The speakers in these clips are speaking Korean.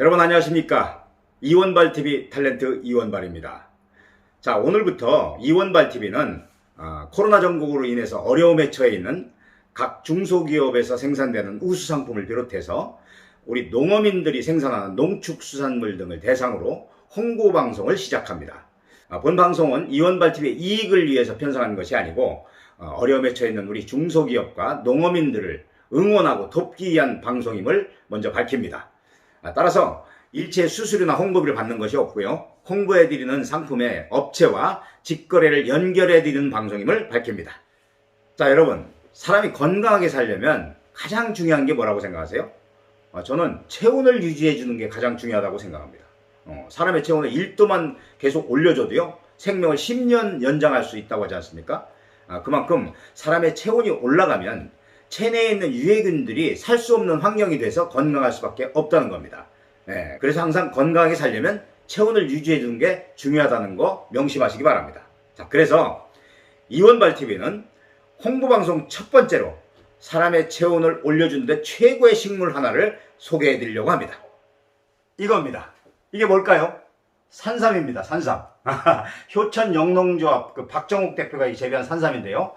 여러분 안녕하십니까 이원발 TV 탤런트 이원발입니다. 자 오늘부터 이원발 TV는 아, 코로나 전국으로 인해서 어려움에 처해 있는 각 중소기업에서 생산되는 우수 상품을 비롯해서 우리 농어민들이 생산하는 농축수산물 등을 대상으로 홍보 방송을 시작합니다. 아, 본 방송은 이원발 TV의 이익을 위해서 편성한 것이 아니고 어, 어려움에 처해 있는 우리 중소기업과 농어민들을 응원하고 돕기 위한 방송임을 먼저 밝힙니다. 아, 따라서 일체 수수료나 홍보비를 받는 것이 없고요. 홍보해드리는 상품의 업체와 직거래를 연결해드리는 방송임을 밝힙니다. 자, 여러분. 사람이 건강하게 살려면 가장 중요한 게 뭐라고 생각하세요? 어, 저는 체온을 유지해주는 게 가장 중요하다고 생각합니다. 어, 사람의 체온을 1도만 계속 올려줘도요, 생명을 10년 연장할 수 있다고 하지 않습니까? 아, 그만큼 사람의 체온이 올라가면 체내에 있는 유해균들이 살 수 없는 환경이 돼서 건강할 수밖에 없다는 겁니다. 예, 그래서 항상 건강하게 살려면 체온을 유지해 주는 게 중요하다는 거 명심하시기 바랍니다. 자, 그래서 이원발 TV는 홍보 방송 첫 번째로 사람의 체온을 올려주는데 최고의 식물 하나를 소개해 드리려고 합니다. 이겁니다. 이게 뭘까요? 산삼입니다. 산삼. 효천 영농조합 그 박정욱 대표가 이 재배한 산삼인데요.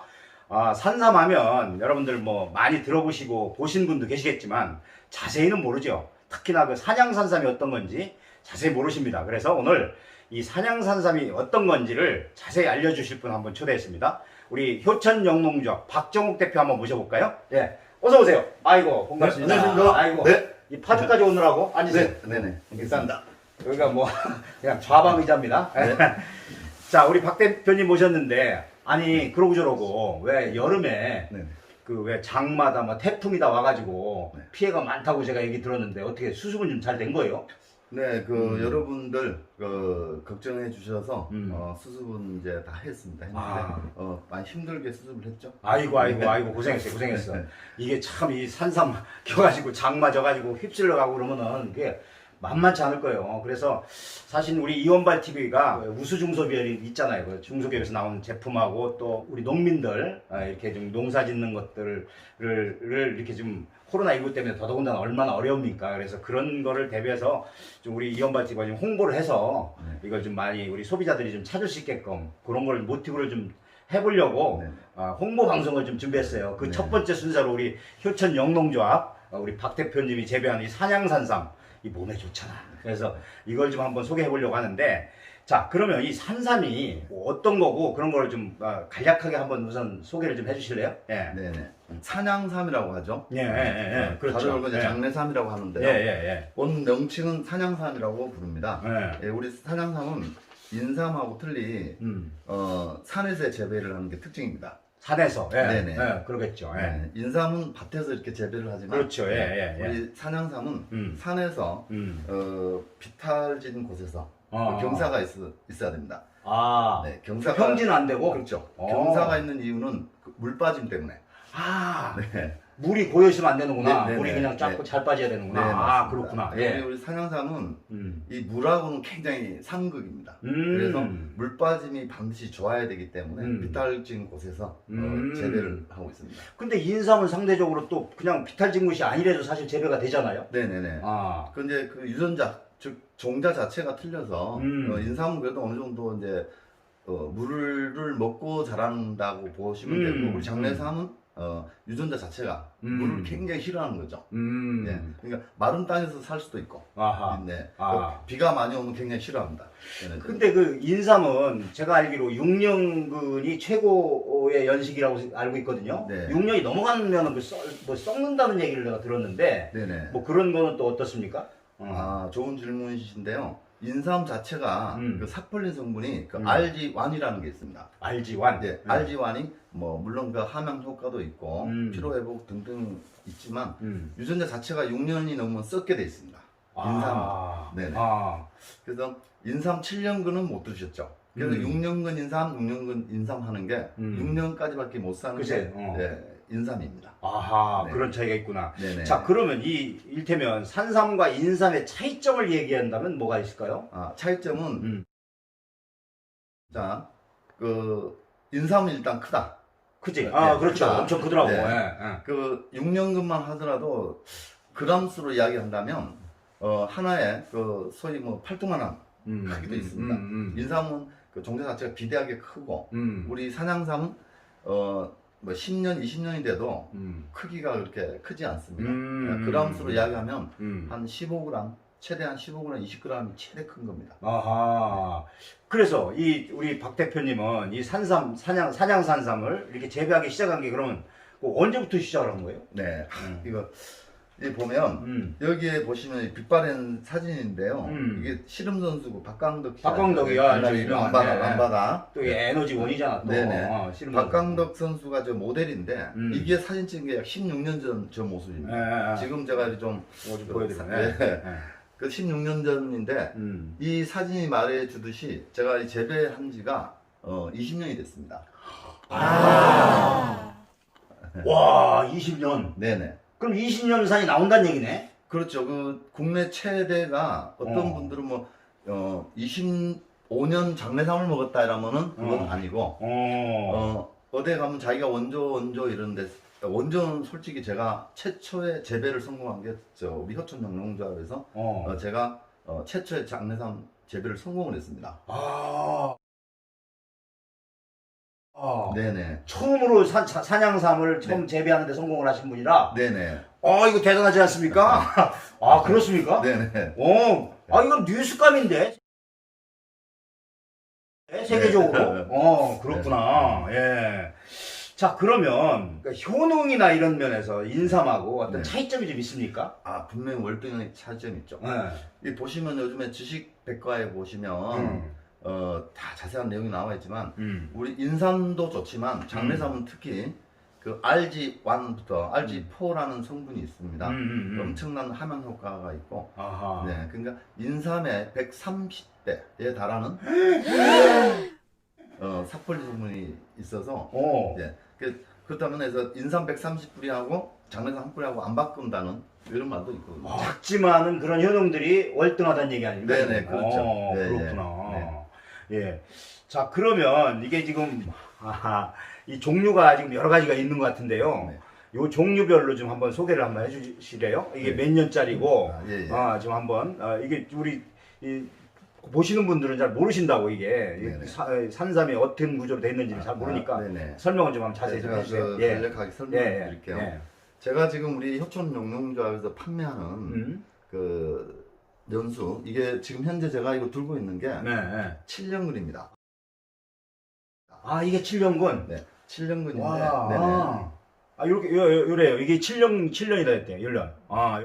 아, 산삼하면 여러분들 뭐 많이 들어보시고 보신 분도 계시겠지만 자세히는 모르죠. 특히나 그 산양산삼이 어떤 건지 자세히 모르십니다. 그래서 오늘 이 산양산삼이 어떤 건지를 자세히 알려주실 분 한번 초대했습니다. 우리 효천 영농조합 박정욱 대표 한번 모셔볼까요? 예. 어서 오세요. 아이고 반갑습니다. 네, 안녕하십니까? 아이고 네. 이 파주까지 오느라고 앉으세요. 네, 네네. 알겠습니다. 여기가 뭐 그냥 좌방 의자입니다. 네. 자, 우리 박 대표님 모셨는데 아니 그러고 저러고 왜 여름에 네네. 그왜 장마다 뭐 태풍이다 와가지고 네. 피해가 많다고 제가 얘기 들었는데 어떻게 수습은 좀 잘 된 거예요? 네, 그 음. 여러분들 그 걱정해 주셔서 음. 어, 수습은 이제 다 했습니다. 했는데 아. 어, 많이 힘들게 수습을 했죠. 아이고 아이고 네. 아이고 고생했어요 고생했어. 네. 이게 참 이 산삼 껴가지고 장마 져가지고 휩쓸려 가고 그러면은 그게 만만치 않을 거예요. 그래서 사실 우리 이원발 TV가 우수 중소기업이 있잖아요. 그 중소기업에서 나오는 제품하고 또 우리 농민들 아, 이렇게 좀 농사 짓는 것들을 를 이렇게 좀 코로나 19 때문에 더더군다나 얼마나 어려웁니까? 그래서 그런 거를 대비해서 좀 우리 이원발 TV가 좀 홍보를 해서 네. 이걸 좀 많이 우리 소비자들이 좀 찾을 수 있게끔 그런 걸 모티브를 좀 해보려고 네. 아, 홍보 방송을 좀 준비했어요. 그 네. 첫 번째 순서로 우리 효천 영농조합 어, 우리 박 대표님이 재배한 이 산양산삼 이 몸에 좋잖아. 그래서 이걸 좀 한번 소개해 보려고 하는데 자 그러면 이 산삼이 뭐 어떤 거고 그런 거를 좀 어, 간략하게 한번 우선 소개를 좀 해주실래요? 예. 네네. 산양삼이라고 하죠. 예, 예, 예, 예. 그렇죠. 다른 건 이제 예. 장내삼이라고 예, 하는데요. 예, 본 명칭은 산양삼이라고 부릅니다. 예. 예, 우리 산양삼은 인삼하고 틀리 음. 어, 산에서 재배를 하는 게 특징입니다. 산에서. 예. 네네. 예, 그러겠죠. 예. 네, 인삼은 밭에서 이렇게 재배를 하지만 그렇죠. 예, 예, 예. 우리 산양삼은 음. 산에서 음. 어, 비탈진 곳에서 어. 경사가 있, 어야 됩니다. 아. 네, 경사가 평지는 안 되고. 그렇죠. 어. 경사가 있는 이유는 그물 빠짐 때문에. 아. 네. 물이 고여 있으면 안 되는구나. 네, 네, 물이 네. 그냥 짧고 네. 잘 빠져야 되는구나. 아, 맞습니다. 그렇구나. 우리, 예. 우리 산양삼은 음. 이 물하고는 굉장히 상극입니다. 음. 그래서 물 빠짐이 반드시 좋아야 되기 때문에 음. 비탈진 곳에서 음. 어, 재배를 하고 있습니다. 근데 인삼은 상대적으로 또 그냥 비탈진 것이 아니래도 사실 재배가 되잖아요. 네네네. 아. 그 이제 그 유전자 즉 종자 자체가 틀려서 음. 어, 인삼은 그래도 어느 정도 이제 어, 물을 먹고 자란다고 보시면 음. 되고 우리 장내삼은 어, 유전자 자체가 음. 물을 굉장히 싫어하는 거죠. 음. 네. 그러니까 마른 땅에서 살 수도 있고, 아하. 네. 아. 어, 비가 많이 오면 굉장히 싫어합니다. 네, 네. 근데 그 인삼은 제가 알기로 6년근이 최고의 연식이라고 알고 있거든요. 네. 6년이 넘어가면 그 썩, 뭐 썩는다는 얘기를 내가 들었는데 네네. 뭐 그런 거는 또 어떻습니까? 어. 아, 좋은 질문이신데요. 인삼 자체가 음. 그 사폴린 성분이 그 음. RG1이라는 게 있습니다. 알지완. 네, RG1이 뭐 물론 그 함양 효과도 있고 음. 피로 회복 등등 있지만 음. 유전자 자체가 6년이 넘으면 썩게 돼 있습니다. 아. 네네. 아. 그래서 인삼 7년근은 못 드셨죠. 그래서 음. 6년근 인삼, 6년근 인삼 하는 게 음. 6년까지밖에 못 사는 그치? 게 어. 네, 인삼입니다. 아하, 네. 그런 차이가 있구나. 네네. 자, 그러면 이 일테면 산삼과 인삼의 차이점을 얘기한다면 뭐가 있을까요? 아, 차이점은 음. 자, 그 인삼은 일단 크다. 그지? 네, 아, 네, 그렇죠. 크다. 엄청 크더라고. 네. 예, 예. 그 6년근만 하더라도 그람수로 이야기한다면 어, 하나의 그 소위 뭐 팔뚝만한 음, 크기도 음, 있습니다. 음, 음, 인삼은 그 종자 자체가 비대하게 크고 음, 우리 산양삼은 어 뭐 10년, 20년이 돼도 음, 크기가 그렇게 크지 않습니다. 음, 그람수로 음. 이야기하면 음. 한 15g, 최대한 15g, 20g이 최대 큰 겁니다. 아하. 그래서 이 우리 박 대표님은 이 산삼 산양 산양 산삼을 이렇게 재배하기 시작한 게 그러면 그 언제부터 시작을 한 거예요? 네, 음. 이거 이 보면 음. 여기에 보시면 이 빛바랜 사진인데요. 음. 이게 씨름 선수고 박강덕 씨. 박광덕이요. 유명한, 안바다, 네. 안바다. 또 이게 에너지 원이잖아 또. 네네. 어, 씨름 박강덕 선수가 저 모델인데 음. 이게 사진 찍은 게 약 16년 전 저 모습입니다. 예. 지금 제가 좀그 보여드리네. 예. 예. 그 16년 전인데 음. 이 사진이 말해주듯이 제가 이 재배한 지가 어, 20년이 됐습니다. 와, 20년. 네네. 그럼 20년 산이 나온다는 얘기네. 그렇죠. 그 국내 최대가 어떤 어. 분들은 뭐 어, 25년 장례삼을 먹었다 이러면은 그건 어. 아니고 어. 어, 어디 가면 자기가 원조 원조 이런데 원조는 솔직히 제가 최초의 재배를 성공한 게 저 우리 협촌 영농조합에서 어. 어, 제가 어, 최초의 장례삼 재배를 성공을 했습니다. 아. 아. 네네. 처음으로 산, 사- 산양삼을 처음 재배하는데 성공을 하신 분이라, 네네. 아, 이거 대단하지 않습니까? 아, 그렇습니까? 네네. 어, 아, 이건 뉴스감인데? 네, 세계적으로? 네. 어, 그렇구나. 예. 자, 그러면, 그러니까 효능이나 이런 면에서 인삼하고 어떤 네. 차이점이 좀 있습니까? 아 분명히 월등히 차이점이 있죠. 네. 이 보시면 요즘에 주식 백과에 보시면 음. 어, 다 자세한 내용이 나와 있지만 음. 우리 인삼도 좋지만 장례삼은 특히 그 RG1부터 RG4라는 성분이 있습니다. 음, 음, 음. 엄청난 함양 효과가 있고 아하. 네, 그러니까 인삼의 130배에 달하는 어, 사폴리 성분이 있어서 어. 네, 그, 그렇다면 해서 인삼 130뿌리하고 장례삼 한 뿌리하고 안 바꾼다는 이런 말도 있거든요. 작지만은 그런 효능들이 월등하다는 얘기 아닙니까? 네네, 그렇죠. 어, 네, 그렇구나. 예. 자, 그러면 이게 지금, 아하, 이 종류가 지금 여러 가지가 있는 것 같은데요. 네. 요 종류별로 좀 한번 소개를 한번 해주시래요. 이게 네. 몇 년짜리고, 아, 예, 예. 아, 지금 한번, 아, 이게 우리, 이, 보시는 분들은 잘 모르신다고 이게. 사- 산삼이 어떤 구조로 되어 있는지를 잘 모르니까 아. 설명을 좀 한번 자세히 좀 제가 해주세요. 그 예. 간략하게 예, 설명해 예, 드릴게요. 예. 제가 지금 우리 협촌 용농조합에서 판매하는 음. 그 연수 이게 지금 현재 제가 이거 들고 있는 게 네, 네. 7년근입니다. 아, 이게 7년군? 네, 7년근인데 와, 네네. 아, 아, 요렇게, 요, 요, 요래요. 이게 7년, 7년이다 했대요, 1년. 아, 요-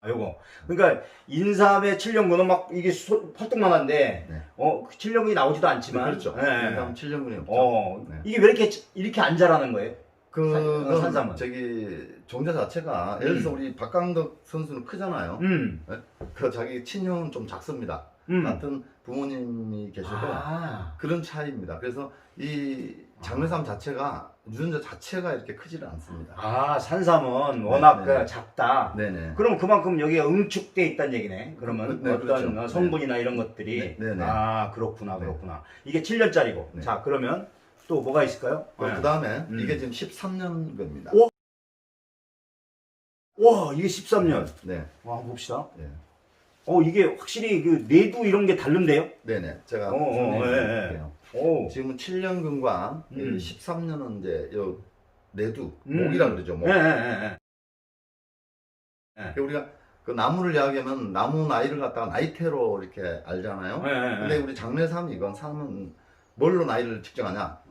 아, 요거. 그러니까, 인삼의 7년군은 막, 이게 소, 팔뚝만 한데, 네. 어, 7년군이 나오지도 네, 않지만. 그렇죠. 예. 인삼 7년근이 없죠. 어, 네. 이게 왜 이렇게, 이렇게 안 자라는 거예요? 그건 산삼은? 저기 종자 자체가 예를 들어서 음. 우리 박강덕 선수는 크잖아요. 음, 그 자기 친형은 좀 작습니다. 음. 같은 부모님이 계셔도 아, 그런 차이입니다. 그래서 이 장례삼 자체가 유전자 자체가 이렇게 크지를 않습니다. 아, 산삼은 워낙 네, 네. 그 작다. 네네. 그럼 그만큼 여기가 응축돼 있다는 얘기네. 그러면 네, 어떤 그렇죠. 어, 성분이나 이런 것들이. 네, 네, 네. 아, 그렇구나, 네. 그렇구나. 이게 7년짜리고. 네. 자, 그러면 또 뭐가 있을까요? 그 네. 다음에 음. 이게 지금 13년 겁니다. 오! 와, 이게 13년. 네. 와, 한번 봅시다. 네. 어, 이게 확실히 그 내두 이런 게 다른데요? 네네. 제가 어, 어, 설명해 예, 드릴게요. 오. 지금은 7년근과 음. 13년은 이제 요 내두, 음. 목이라 그러죠. 목. 예, 예, 예. 그러니까 우리가 그 나무를 이야기하면 나무 나이를 갖다가 나이테로 이렇게 알잖아요. 예, 예, 예. 근데 우리 장례삼 이건 삼은 뭘로 나이를 측정하냐?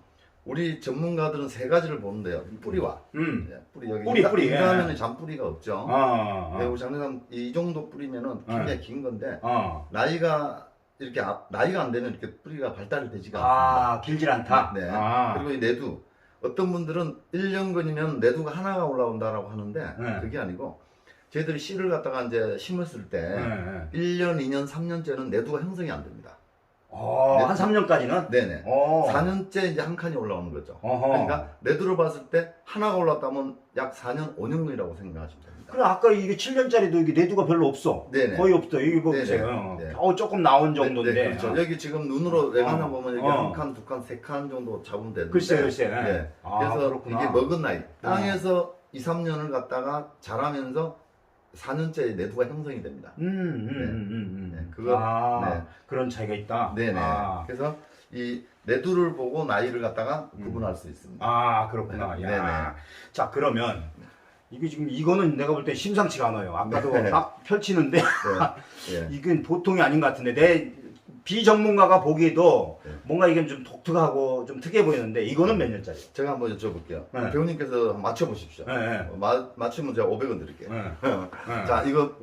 우리 전문가들은 세 가지를 보는데요. 뿌리와 음. 예, 뿌리 여기 뿌리, 뿌리, 예. 인간에는 잔뿌리가 없죠. 아, 근데 우리 장례삼 이 정도 뿌리면은 굉장히 예. 긴 건데 아. 나이가 이렇게 앞- 나이가 안 되면 이렇게 뿌리가 발달이 되지가 않습니다. 아, 길질 않다. 네. 아. 그리고 이 내두 어떤 분들은 1년 근이면 내두가 하나가 올라온다라고 하는데 네. 그게 아니고 저희들이 씨를 갖다가 이제 심었을 때 예, 예. 1년, 2년, 3년째는 내두가 형성이 안 됩니다. 어, 네. 한 3년까지는? 네네. 어. 4년째 이제 한 칸이 올라오는 거죠. 어허. 그러니까 내두를 봤을 때 하나가 올랐다면 약 4년, 5년근이라고 생각하시면 됩니다. 그래, 아까 이게 7년짜리도 이게 내두가 별로 없어. 네네. 거의 없어. 네네. 보세요. 네. 어, 조금 나온 네, 정도인데. 네, 그렇죠. 어. 여기 지금 눈으로 외관을 어. 보면 여기 어. 한 칸, 두 칸, 세 칸 정도 잡으면 되는데 글쎄, 글쎄. 네. 아, 그래서 그렇구나. 이게 먹은 나이 땅에서 2, 3년을 갖다가 자라면서 4년째 내두가 형성이 됩니다. 음, 음, 네. 음, 음, 음. 네, 그거- 아, 네. 그런 차이가 있다. 네네. 아, 그래서 이 내두를 보고 나이를 갖다가 음. 구분할 수 있습니다. 아, 그렇구나. 네, 야. 자, 그러면 이게 지금 이거는 내가 볼 때 심상치가 않아요. 아까도 네. 딱 펼치는데 네. 예. 이건 보통이 아닌 것 같은데 내 비전문가가 보기에도 네. 뭔가 이게 좀 독특하고 좀 특이해 보이는데 이거는 몇 년짜리? 제가 한번 여쭤볼게요. 네. 배우님께서 맞춰보십시오. 네, 네. 어, 마, 맞추면 제가 500원 드릴게요. 네. 네. 자, 이거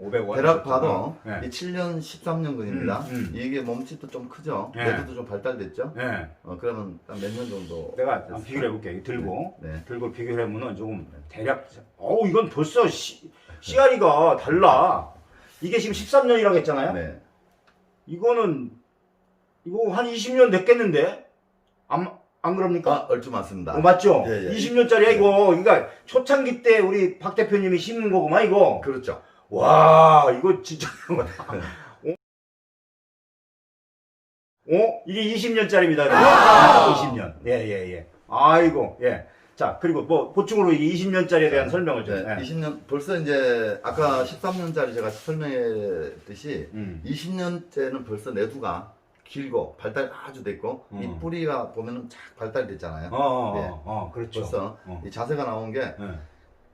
500원. 대략 봐도 네. 이 7년 13년근입니다. 음, 음. 이게 몸집도 좀 크죠? 네. 내두도 좀 발달됐죠? 네. 어, 그러면 몇 년 정도? 내가 한번 비교를 해볼게. 들고 네. 들고 비교를 해보면 조금 대략. 어우 이건 벌써 시, 씨알이가 달라. 이게 지금 13년이라고 했잖아요. 네. 이거는 이거 한 20년 됐겠는데? 안, 안 아, 그럽니까? 얼추 맞습니다. 어, 맞죠? 예, 예. 20년짜리야 이거. 그러니까 초창기 때 우리 박 대표님이 심는 거구만 이거. 그렇죠. 와 이거 진짜 어? 어? 이게 20년짜리입니다. 아, 20년. 예예 예, 아이고 예. 자 그리고 뭐 보충으로 이 20년짜리에 대한 설명을 좀. 네, 예. 20년, 벌써 이제 아까 13년짜리 제가 설명했듯이 음. 20년째는 벌써 내두가 길고 발달이 아주 됐고 음. 이 뿌리가 보면은 쫙 발달됐잖아요. 어, 어, 네. 어, 어, 그렇죠. 벌써 어. 이 자세가 나온 게 예.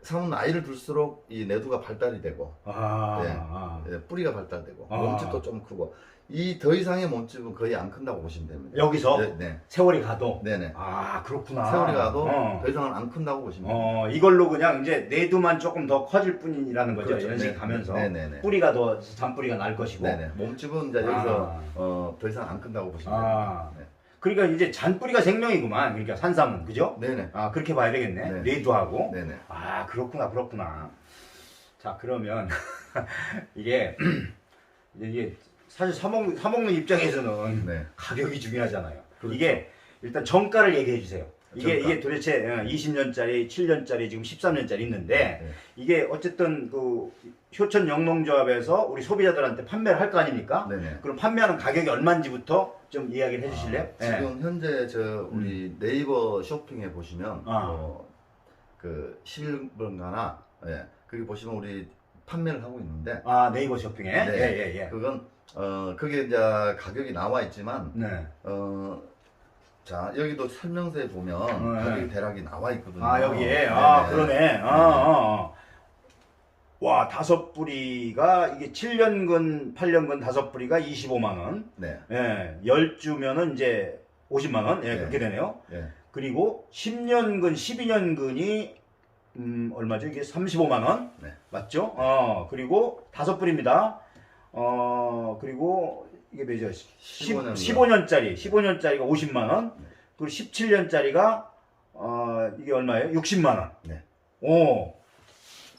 사람 나이를 들수록 이 내두가 발달이 되고 아, 네. 아. 예, 뿌리가 발달되고 아. 몸집도 좀 크고 이 더 이상의 몸집은 거의 안 큰다고 보시면 됩니다. 여기서 네, 네, 세월이 가도. 네, 네. 아 그렇구나. 세월이 가도 어. 더 이상은 안 큰다고 보시면 됩니다. 어 이걸로 그냥 이제 내두만 조금 더 커질 뿐이라는 거죠. 그렇죠. 연식 네, 가면서 네, 네, 네. 뿌리가 더 잔뿌리가 날 것이고. 네, 네. 몸집은 이제 여기서 아. 어, 더 이상 안 큰다고 보시면 아. 됩니다. 그러니까 이제 잔뿌리가 생명이구만. 그러니까 산삼은 그죠? 네, 네, 아 그렇게 봐야 되겠네. 네. 뇌두하고. 네, 네. 아 그렇구나 그렇구나. 자 그러면 이게 이제 이게 사실 사먹 사먹는 입장에서는 네. 가격이 중요하잖아요. 그렇죠. 이게 일단 정가를 얘기해 주세요. 이게 정가. 이게 도대체 어, 20년짜리, 7년짜리, 지금 13년짜리 있는데 네. 이게 어쨌든 그 효천 영농조합에서 우리 소비자들한테 판매를 할 거 아닙니까? 네, 네. 그럼 판매하는 가격이 얼마인지부터 좀 이야기를 해주실래요? 아, 지금 현재 저 우리 네이버 쇼핑에 음. 보시면 아. 어, 그 11번가나 예, 거기 보시면 우리 판매를 하고 있는데 아 네이버 쇼핑에 네. 예 예예. 예, 그건 어 그게 이제 가격이 나와 있지만 네. 어. 자 여기도 설명서에 보면 네. 가격이 대략이 나와 있거든요. 아 여기에 네, 아 네. 그러네. 아, 아, 아. 와 다섯 뿌리가 이게 7년근, 8년근 다섯 뿌리가 25만 원. 네, 예, 열 주면은 이제 50만 원. 예, 네. 그렇게 되네요. 네, 그리고 10년근, 12년근이 음, 얼마죠? 이게 35만 원. 네. 맞죠? 어, 그리고 다섯 뿌리입니다. 어, 그리고 이게 몇이죠? 15년. 15년짜리, 15년짜리가 50만 원. 네. 그리고 17년짜리가 어, 이게 얼마예요? 60만 원. 네. 오.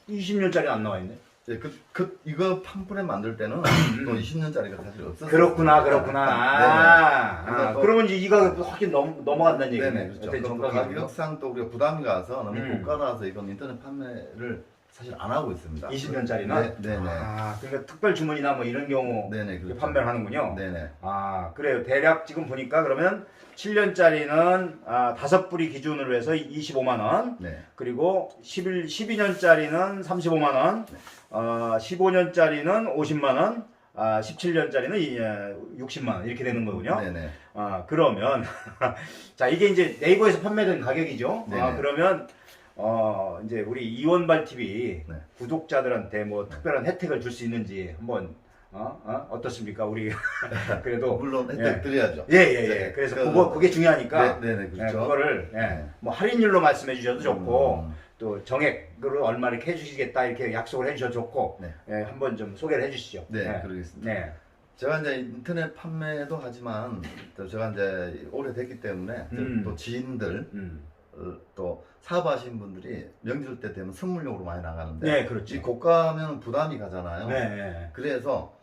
20년짜리 안 나와 있네. 예, 그, 그 이거 팜프렛 만들 때는 또 20년짜리가 사실 없었어요. 그렇구나, 그렇구나. 아, 네 네. 아, 또- 그러면 이제 이 가격도 확실히 넘, 넘어간다는 얘기네. 네네 그렇죠. 정가가 가격상 또 우리가 부담이 가서 너무 음. 고가라서 이건 인터넷 판매를 사실 안 하고 있습니다. 20년짜리나? 네, 네 네. 아, 그러니까 특별 주문이나 뭐 이런 경우 네네 그렇죠. 판매를 하는군요. 네네. 아, 그래요. 대략 지금 보니까 그러면 7년짜리는 아, 다섯 뿌리 기준으로 해서 25만 원, 네. 그리고 11, 12년짜리는 35만 원, 네. 어, 15년짜리는 50만 원, 아, 17년짜리는 60만 원 이렇게 되는 거군요. 네네. 아, 그러면 자, 이게 이제 네이버에서 판매된 가격이죠. 아, 네네. 그러면 어, 이제 우리 이원발 TV 네. 구독자들한테 뭐 특별한 혜택을 줄 수 있는지 한번 어? 어? 어떻습니까? 우리 그래도 물론 혜택 예. 드려야죠. 예, 예, 예. 네. 그래서 그- 그거 그게 중요하니까 네, 네네 예, 그렇죠. 그거를 예, 네. 뭐 할인율로 말씀해 주셔도 좋고 음, 또 정액으로 얼마 이렇게 해주시겠다 이렇게 약속을 해주셔도 좋고 네. 예, 한번 좀 소개를 해주시죠. 네, 네. 그러겠습니다. 네. 제가 이제 인터넷 판매도 하지만 또 제가 이제 오래됐기 때문에 음. 또 지인들 음. 어, 또 사업하시는 분들이 명절 때 되면 선물용으로 많이 나가는데 네, 이 그렇죠. 고가면 부담이 가잖아요. 네, 네. 그래서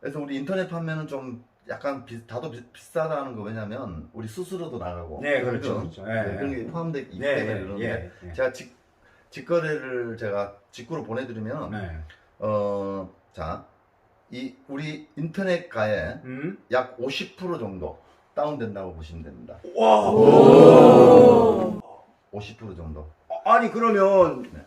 그래서 우리 인터넷 판매는 좀 약간 비, 다도 비, 비싸다는 거 왜냐면 우리 수수료도 나가고 네, 그렇죠, 그렇죠. 네, 네, 그런 게 포함되어 있기 네, 때문에 네, 그러는데 예, 예. 제가 직, 직거래를 제가 직구로 보내드리면 네. 어, 자, 이 우리 인터넷 가에 음? 약50% 정도 다운된다고 보시면 됩니다. 와. 50% 정도. 아니 그러면 네.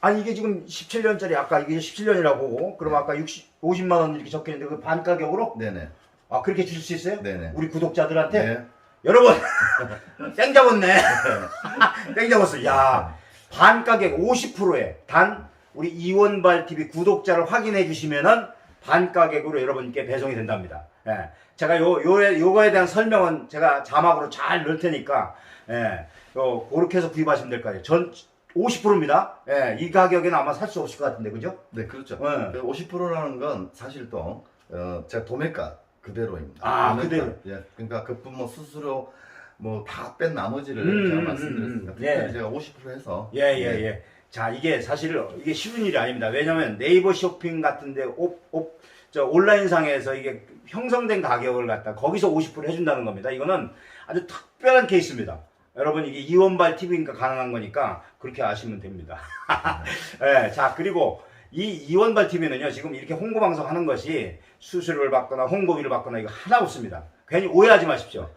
아니 이게 지금 17년짜리 아까 이게 17년이라고 보고 그럼 아까 60 50만 원 이렇게 적혀 있는데 그 반 가격으로 네네. 아 그렇게 주실 수 있어요? 네네. 우리 구독자들한테 네. 여러분 땡 잡았네 땡 잡았어 야 반 가격 50%에 단 우리 이원발 TV 구독자를 확인해 주시면은 반 가격으로 여러분께 배송이 된답니다 예 제가 요 요에 요거에 대한 설명은 제가 자막으로 잘 넣을 테니까 예 요, 그렇게 해서 구입하시면 될 거예요 전 50%입니다 예 이 가격에는 아마 살 수 없을 것 같은데 그죠? 네, 그렇죠. 네. 그 50%라는 건 사실 또 어, 제가 도매가 그대로입니다. 아. 그대로. 예, 그러니까 그뿐 뭐 수수료 뭐 다 뺀 나머지를 음, 제가 음, 말씀드렸습니다. 음, 음. 특별히 예. 제가 50% 해서 예, 예, 예. 자, 이게 사실 이게 쉬운 일이 아닙니다. 왜냐면 네이버 쇼핑 같은데 옵, 옵, 저 온라인상에서 이게 형성된 가격을 갖다 거기서 50% 해준다는 겁니다. 이거는 아주 특별한 케이스입니다. 여러분 이게 이원발 TV니까 가능한 거니까 그렇게 아시면 됩니다. 예, 자, 그리고 이 이원발 TV는요, 지금 이렇게 홍보 방송 하는 것이 수수료를 받거나 홍보비를 받거나 이거 하나 없습니다. 괜히 오해하지 마십시오.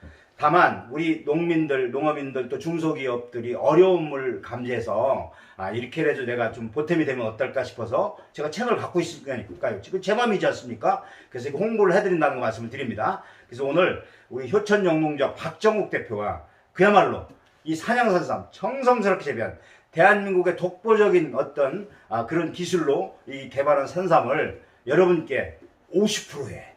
다만 우리 농민들, 농업인들 또 중소기업들이 어려움을 감지해서 아 이렇게라도 내가 좀 보탬이 되면 어떨까 싶어서 제가 채널을 갖고 있으니까요. 지금 제 맘이지 않습니까? 그래서 이거 홍보를 해드린다는 거 말씀을 드립니다. 그래서 오늘 우리 효천 영농자 박정욱 대표가 그야말로 이 산양산삼 정성스럽게 재배한 대한민국의 독보적인 어떤 아, 그런 기술로 이 개발한 산삼을 여러분께 50%에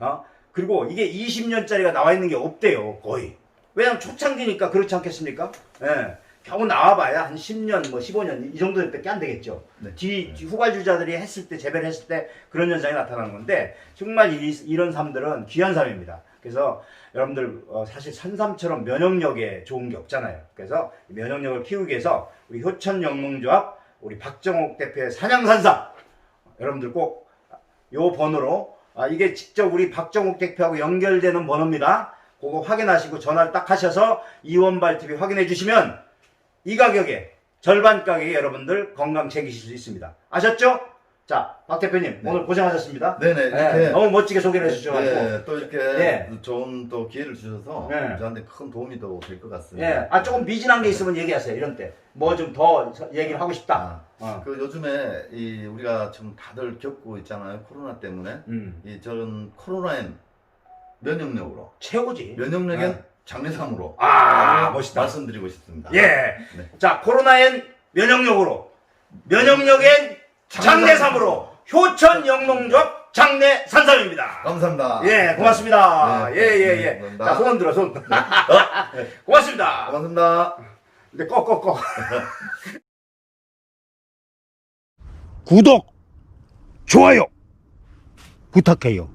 어? 그리고 이게 20년짜리가 나와 있는 게 없대요 거의 왜냐면 초창기니까 그렇지 않겠습니까? 예. 겨우 나와봐야 한 10년 뭐 15년 이 정도밖에 안 되겠죠 네. 뒤, 뒤 후발주자들이 했을 때 재배를 했을 때 그런 현상이 나타나는 건데 정말 이, 이런 삶들은 귀한 삶입니다 그래서 여러분들 어, 사실 산삼처럼 면역력에 좋은 게 없잖아요 그래서 이 면역력을 키우기 위해서 우리 효천 영농조합 우리 박정옥 대표의 산양산삼 여러분들 꼭 요 번호로 아, 이게 직접 우리 박정욱 대표하고 연결되는 번호입니다. 그거 확인하시고 전화를 딱 하셔서 이원발 TV 확인해 주시면 이 가격에 절반 가격에 여러분들 건강 챙기실 수 있습니다. 아셨죠? 자, 박 대표님 네. 오늘 고생하셨습니다. 네네 네, 이렇게 너무 멋지게 소개를 해주셔가지고 네, 또 이렇게 네. 좋은 또 기회를 주셔서 네. 저한테 큰 도움이 또 될 것 같습니다. 예, 아 조금 미진한 게 있으면 얘기하세요. 이런 때 뭐 좀 더 얘기를 하고 싶다. 아, 어. 그 요즘에 이 우리가 지금 다들 겪고 있잖아요 코로나 때문에 음, 이 저는 코로나엔 면역력으로 최고지. 면역력엔 네. 장례상으로 아, 멋있다. 말씀드리고 싶습니다. 예. 네. 자, 코로나엔 면역력으로, 면역력엔 장내삼으로, 효천 영농조합 장내 산삼입니다. 감사합니다. 예, 고맙습니다. 네. 예, 예, 예. 감사합니다. 자, 손 들어, 손. 고맙습니다. 고맙습니다. 이제 꺼, 꺼, 꺼. 구독, 좋아요, 부탁해요.